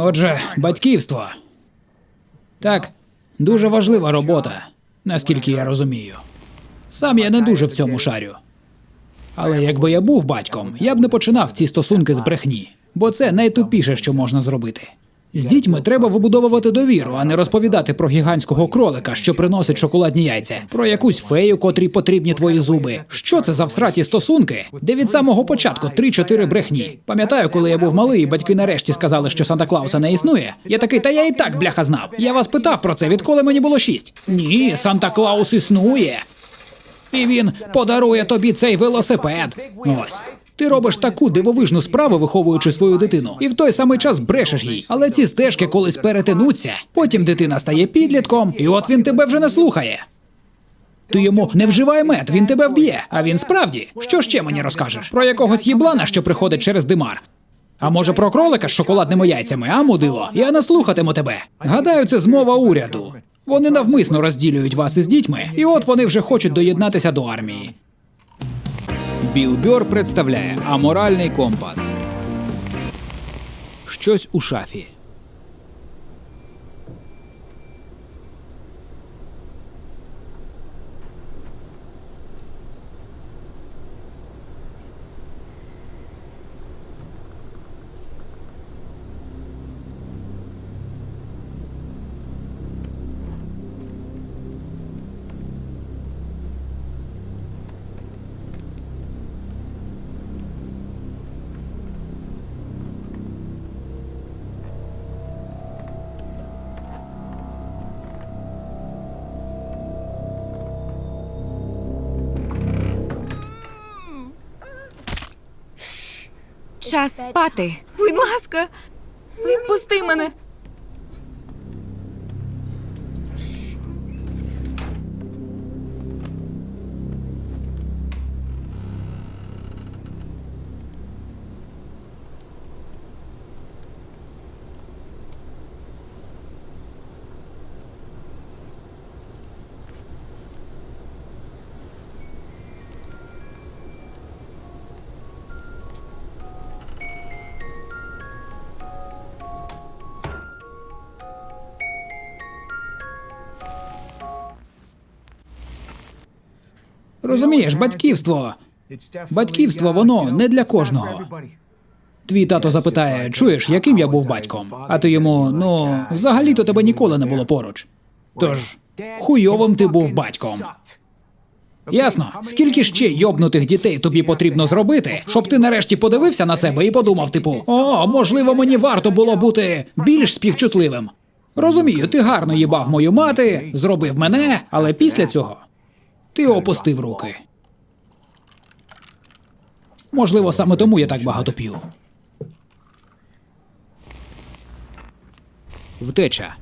Отже, батьківство. Так, дуже важлива робота, наскільки я розумію. Сам я не дуже в цьому шарю. Але якби я був батьком, я б не починав ці стосунки з брехні, бо це найтупіше, що можна зробити. З дітьми треба вибудовувати довіру, а не розповідати про гігантського кролика, що приносить шоколадні яйця, про якусь фею, котрій потрібні твої зуби. Що це за всраті стосунки? Де від самого початку 3-4 брехні. Пам'ятаю, коли я був малий, і батьки нарешті сказали, що Санта Клауса не існує. Я такий, та я і так бляха знав. Я вас питав про це, відколи мені було шість. Ні, Санта Клаус існує. І він подарує тобі цей велосипед. Ось. Ти робиш таку дивовижну справу, виховуючи свою дитину, і в той самий час брешеш їй. Але ці стежки колись перетинуться. Потім дитина стає підлітком, і от він тебе вже не слухає. Ти йому не вживай мед, він тебе вб'є. А він справді, що ще мені розкажеш? Про якогось їблана, що приходить через димар. А може про кролика з шоколадними яйцями, а мудило? Я не слухатиму тебе. Гадаю, це змова уряду. Вони навмисно розділюють вас із дітьми, і от вони вже хочуть доєднатися до армії. Біл Бьор представляє аморальний компас. Щось у шафі. Час спати. Будь ласка, відпусти мене. Розумієш, батьківство. Батьківство воно не для кожного. Твій тато запитає, чуєш, яким я був батьком? А ти йому, ну, взагалі-то тебе ніколи не було поруч. Тож, хуйовим ти був батьком. Ясно, скільки ще йобнутих дітей тобі потрібно зробити, щоб ти нарешті подивився на себе і подумав, типу, о, можливо, мені варто було бути більш співчутливим. Розумію, ти гарно їбав мою мати, зробив мене, але після цього ти опустив руки. Можливо, саме тому я так багато п'ю. Втеча.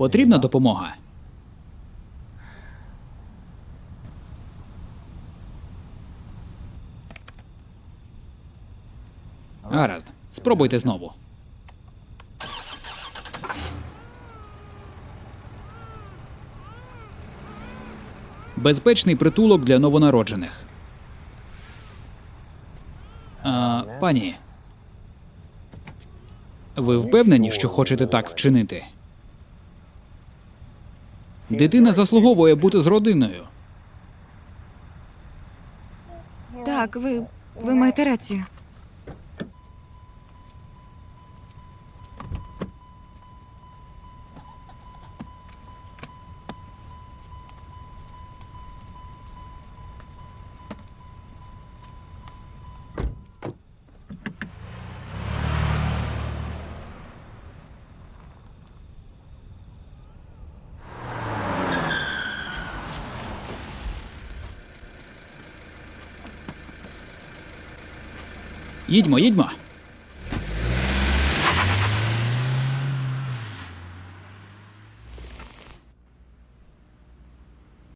Потрібна допомога. Гаразд. Спробуйте знову. Безпечний притулок для новонароджених. А, пані. Ви впевнені, що хочете так вчинити? Дитина заслуговує бути з родиною. Так, ви. ви маєте рацію. Їдьмо, їдьмо.